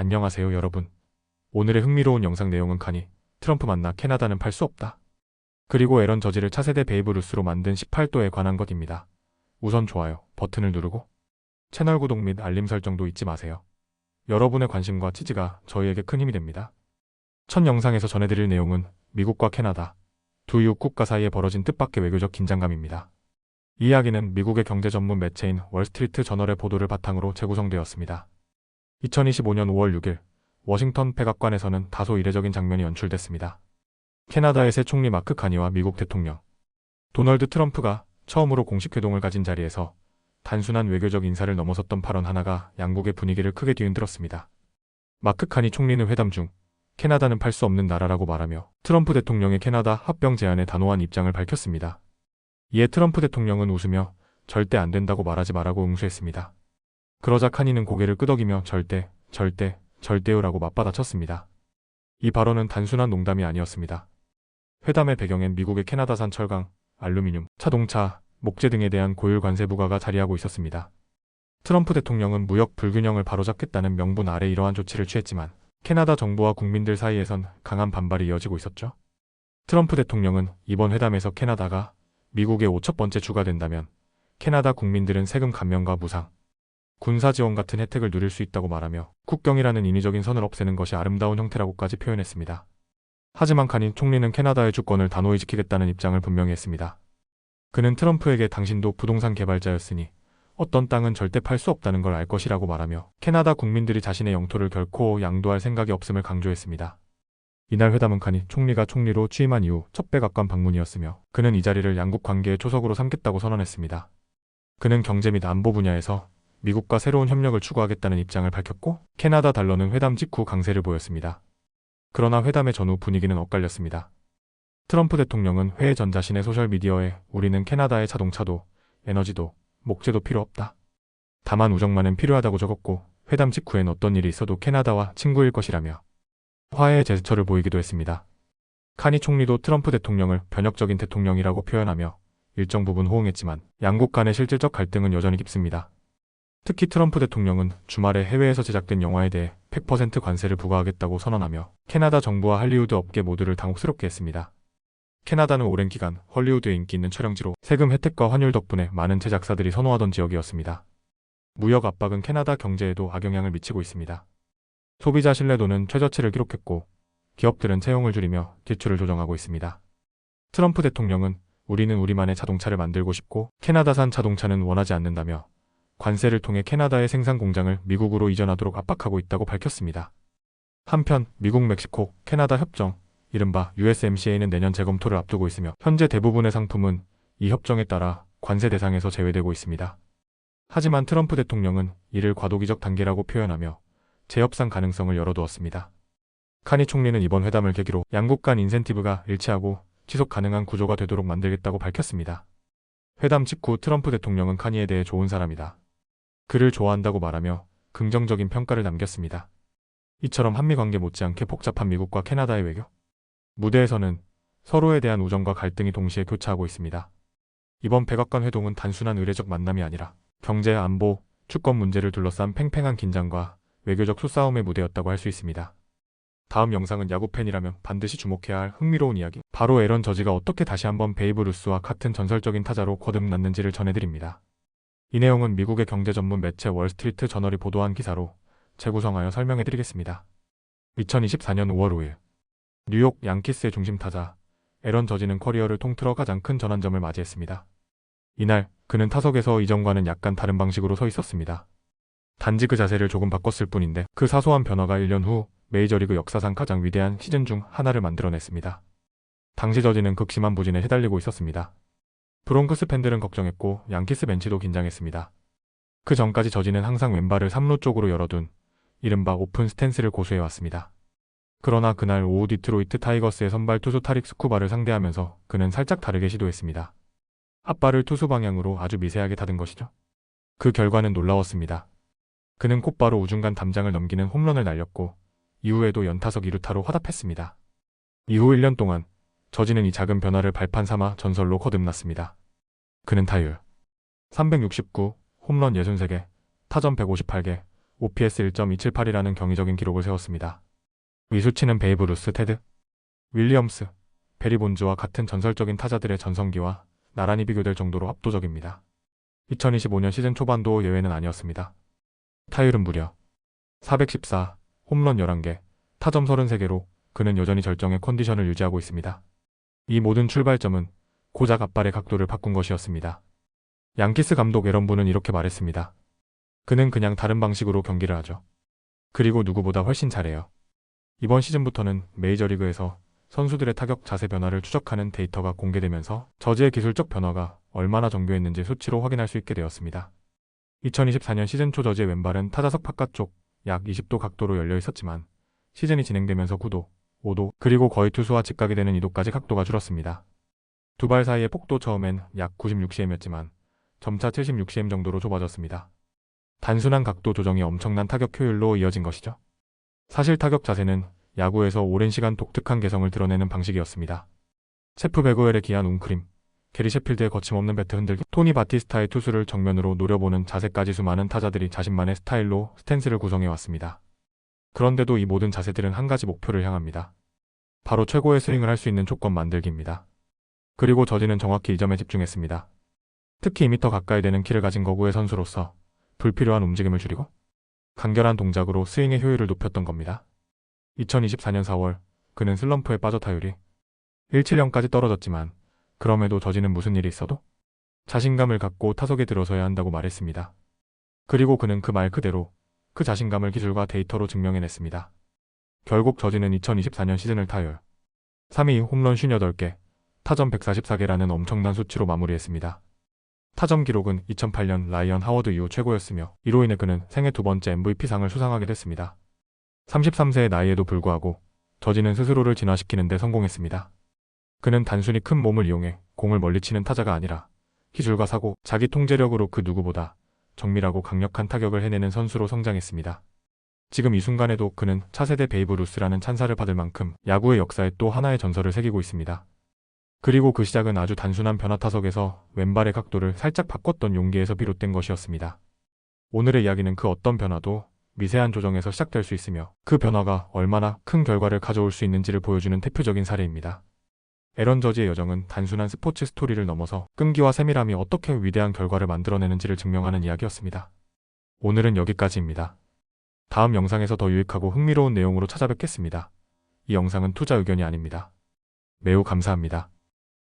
안녕하세요 여러분. 오늘의 흥미로운 영상 내용은 카니, 트럼프 만나 캐나다는 팔 수 없다. 그리고 에런 저지를 차세대 베이브 루스로 만든 18도에 관한 것입니다. 우선 좋아요 버튼을 누르고 채널 구독 및 알림 설정도 잊지 마세요. 여러분의 관심과 지지가 저희에게 큰 힘이 됩니다. 첫 영상에서 전해드릴 내용은 미국과 캐나다 두 이웃 국가 사이에 벌어진 뜻밖의 외교적 긴장감입니다. 이 이야기는 미국의 경제 전문 매체인 월스트리트 저널의 보도를 바탕으로 재구성되었습니다. 2025년 5월 6일 워싱턴 백악관에서는 다소 이례적인 장면이 연출됐습니다. 캐나다의 새 총리 마크 카니와 미국 대통령 도널드 트럼프가 처음으로 공식 회동을 가진 자리에서 단순한 외교적 인사를 넘어섰던 발언 하나가 양국의 분위기를 크게 뒤흔들었습니다. 마크 카니 총리는 회담 중 캐나다는 팔 수 없는 나라라고 말하며 트럼프 대통령의 캐나다 합병 제안에 단호한 입장을 밝혔습니다. 이에 트럼프 대통령은 웃으며 절대 안 된다고 말하지 말라고 응수했습니다. 그러자 카니는 고개를 끄덕이며 절대, 절대, 절대요라고 맞받아쳤습니다. 이 발언은 단순한 농담이 아니었습니다. 회담의 배경엔 미국의 캐나다산 철강, 알루미늄, 자동차, 목재 등에 대한 고율 관세 부과가 자리하고 있었습니다. 트럼프 대통령은 무역 불균형을 바로잡겠다는 명분 아래 이러한 조치를 취했지만 캐나다 정부와 국민들 사이에선 강한 반발이 이어지고 있었죠. 트럼프 대통령은 이번 회담에서 캐나다가 미국의 5첫 번째 주가 된다면 캐나다 국민들은 세금 감면과 무상, 군사 지원 같은 혜택을 누릴 수 있다고 말하며 국경이라는 인위적인 선을 없애는 것이 아름다운 형태라고까지 표현했습니다. 하지만 카닌 총리는 캐나다의 주권을 단호히 지키겠다는 입장을 분명히 했습니다. 그는 트럼프에게 당신도 부동산 개발자였으니 어떤 땅은 절대 팔 수 없다는 걸 알 것이라고 말하며 캐나다 국민들이 자신의 영토를 결코 양도할 생각이 없음을 강조했습니다. 이날 회담은 카니 총리가 총리로 취임한 이후 첫 백악관 방문이었으며 그는 이 자리를 양국 관계의 초석으로 삼겠다고 선언했습니다. 그는 경제 및 안보 분야에서 미국과 새로운 협력을 추구하겠다는 입장을 밝혔고 캐나다 달러는 회담 직후 강세를 보였습니다. 그러나 회담의 전후 분위기는 엇갈렸습니다. 트럼프 대통령은 회의 전 자신의 소셜미디어에 우리는 캐나다의 자동차도 에너지도 목재도 필요 없다. 다만 우정만은 필요하다고 적었고 회담 직후엔 어떤 일이 있어도 캐나다와 친구일 것이라며 화해의 제스처를 보이기도 했습니다. 카니 총리도 트럼프 대통령을 변혁적인 대통령이라고 표현하며 일정 부분 호응했지만 양국 간의 실질적 갈등은 여전히 깊습니다. 특히 트럼프 대통령은 주말에 해외에서 제작된 영화에 대해 100% 관세를 부과하겠다고 선언하며 캐나다 정부와 할리우드 업계 모두를 당혹스럽게 했습니다. 캐나다는 오랜 기간 헐리우드에 인기 있는 촬영지로 세금 혜택과 환율 덕분에 많은 제작사들이 선호하던 지역이었습니다. 무역 압박은 캐나다 경제에도 악영향을 미치고 있습니다. 소비자 신뢰도는 최저치를 기록했고 기업들은 채용을 줄이며 지출을 조정하고 있습니다. 트럼프 대통령은 우리는 우리만의 자동차를 만들고 싶고 캐나다산 자동차는 원하지 않는다며 관세를 통해 캐나다의 생산 공장을 미국으로 이전하도록 압박하고 있다고 밝혔습니다. 한편 미국 멕시코 캐나다 협정 이른바 USMCA는 내년 재검토를 앞두고 있으며 현재 대부분의 상품은 이 협정에 따라 관세 대상에서 제외되고 있습니다. 하지만 트럼프 대통령은 이를 과도기적 단계라고 표현하며 재협상 가능성을 열어두었습니다. 카니 총리는 이번 회담을 계기로 양국 간 인센티브가 일치하고 지속 가능한 구조가 되도록 만들겠다고 밝혔습니다. 회담 직후 트럼프 대통령은 카니에 대해 좋은 사람이다. 그를 좋아한다고 말하며 긍정적인 평가를 남겼습니다. 이처럼 한미 관계 못지않게 복잡한 미국과 캐나다의 외교. 무대에서는 서로에 대한 우정과 갈등이 동시에 교차하고 있습니다. 이번 백악관 회동은 단순한 의례적 만남이 아니라 경제, 안보, 주권 문제를 둘러싼 팽팽한 긴장과 외교적 수싸움의 무대였다고 할 수 있습니다. 다음 영상은 야구 팬이라면 반드시 주목해야 할 흥미로운 이야기. 바로 에런 저지가 어떻게 다시 한번 베이브 루스와 같은 전설적인 타자로 거듭났는지를 전해드립니다. 이 내용은 미국의 경제 전문 매체 월스트리트 저널이 보도한 기사로 재구성하여 설명해 드리겠습니다. 2024년 5월 5일 뉴욕 양키스의 중심 타자 에런 저지는 커리어를 통틀어 가장 큰 전환점을 맞이했습니다. 이날 그는 타석에서 이전과는 약간 다른 방식으로 서 있었습니다. 단지 그 자세를 조금 바꿨을 뿐인데 그 사소한 변화가 1년 후 메이저리그 역사상 가장 위대한 시즌 중 하나를 만들어냈습니다. 당시 저지는 극심한 부진에 시달리고 있었습니다. 브롱크스 팬들은 걱정했고 양키스 벤치도 긴장했습니다. 그 전까지 저지는 항상 왼발을 3루 쪽으로 열어둔 이른바 오픈 스탠스를 고수해왔습니다. 그러나 그날 오후 디트로이트 타이거스의 선발 투수 타릭 스쿠바를 상대하면서 그는 살짝 다르게 시도했습니다. 앞발을 투수 방향으로 아주 미세하게 다든 것이죠. 그 결과는 놀라웠습니다. 그는 곧바로 우중간 담장을 넘기는 홈런을 날렸고 이후에도 연타석 2루타로 화답했습니다. 이후 1년 동안 저지는 이 작은 변화를 발판 삼아 전설로 거듭났습니다. 그는 타율 369, 홈런 63개, 타점 158개, OPS 1.278이라는 경이적인 기록을 세웠습니다. 이 수치는 베이브 루스, 테드, 윌리엄스, 베리 본즈와 같은 전설적인 타자들의 전성기와 나란히 비교될 정도로 압도적입니다. 2025년 시즌 초반도 예외는 아니었습니다. 타율은 무려 414, 홈런 11개, 타점 33개로 그는 여전히 절정의 컨디션을 유지하고 있습니다. 이 모든 출발점은 고작 앞발의 각도를 바꾼 것이었습니다. 양키스 감독 에런부는 이렇게 말했습니다. 그는 그냥 다른 방식으로 경기를 하죠. 그리고 누구보다 훨씬 잘해요. 이번 시즌부터는 메이저리그에서 선수들의 타격 자세 변화를 추적하는 데이터가 공개되면서 저지의 기술적 변화가 얼마나 정교했는지 수치로 확인할 수 있게 되었습니다. 2024년 시즌 초 저지의 왼발은 타자석 바깥쪽 약 20도 각도로 열려 있었지만 시즌이 진행되면서 9도, 5도, 그리고 거의 투수와 직각이 되는 2도까지 각도가 줄었습니다. 두 발 사이의 폭도 처음엔 약 96cm였지만 점차 76cm 정도로 좁아졌습니다. 단순한 각도 조정이 엄청난 타격 효율로 이어진 것이죠. 사실 타격 자세는 야구에서 오랜 시간 독특한 개성을 드러내는 방식이었습니다. 체프 베그웰의 기한 웅크림, 게리 셰필드의 거침없는 배트 흔들기, 토니 바티스타의 투수를 정면으로 노려보는 자세까지 수많은 타자들이 자신만의 스타일로 스탠스를 구성해왔습니다. 그런데도 이 모든 자세들은 한 가지 목표를 향합니다. 바로 최고의 스윙을 할 수 있는 조건 만들기입니다. 그리고 저지는 정확히 이 점에 집중했습니다. 특히 2m 가까이 되는 키를 가진 거구의 선수로서 불필요한 움직임을 줄이고 간결한 동작으로 스윙의 효율을 높였던 겁니다. 2024년 4월 그는 슬럼프에 빠져 타율이 170까지 떨어졌지만 그럼에도 저지는 무슨 일이 있어도 자신감을 갖고 타석에 들어서야 한다고 말했습니다. 그리고 그는 그 말 그대로 그 자신감을 기술과 데이터로 증명해냈습니다. 결국 저지는 2024년 시즌을 타율 3위 홈런 58개, 타점 144개라는 엄청난 수치로 마무리했습니다. 타점 기록은 2008년 라이언 하워드 이후 최고였으며 이로 인해 그는 생애 두 번째 MVP상을 수상하게 됐습니다. 33세의 나이에도 불구하고 저지는 스스로를 진화시키는 데 성공했습니다. 그는 단순히 큰 몸을 이용해 공을 멀리 치는 타자가 아니라 기술과 사고, 자기 통제력으로 그 누구보다 정밀하고 강력한 타격을 해내는 선수로 성장했습니다. 지금 이 순간에도 그는 차세대 베이브 루스라는 찬사를 받을 만큼 야구의 역사에 또 하나의 전설을 새기고 있습니다. 그리고 그 시작은 아주 단순한 변화 타석에서 왼발의 각도를 살짝 바꿨던 용기에서 비롯된 것이었습니다. 오늘의 이야기는 그 어떤 변화도 미세한 조정에서 시작될 수 있으며 그 변화가 얼마나 큰 결과를 가져올 수 있는지를 보여주는 대표적인 사례입니다. 에런 저지의 여정은 단순한 스포츠 스토리를 넘어서 끈기와 세밀함이 어떻게 위대한 결과를 만들어내는지를 증명하는 이야기였습니다. 오늘은 여기까지입니다. 다음 영상에서 더 유익하고 흥미로운 내용으로 찾아뵙겠습니다. 이 영상은 투자 의견이 아닙니다. 매우 감사합니다.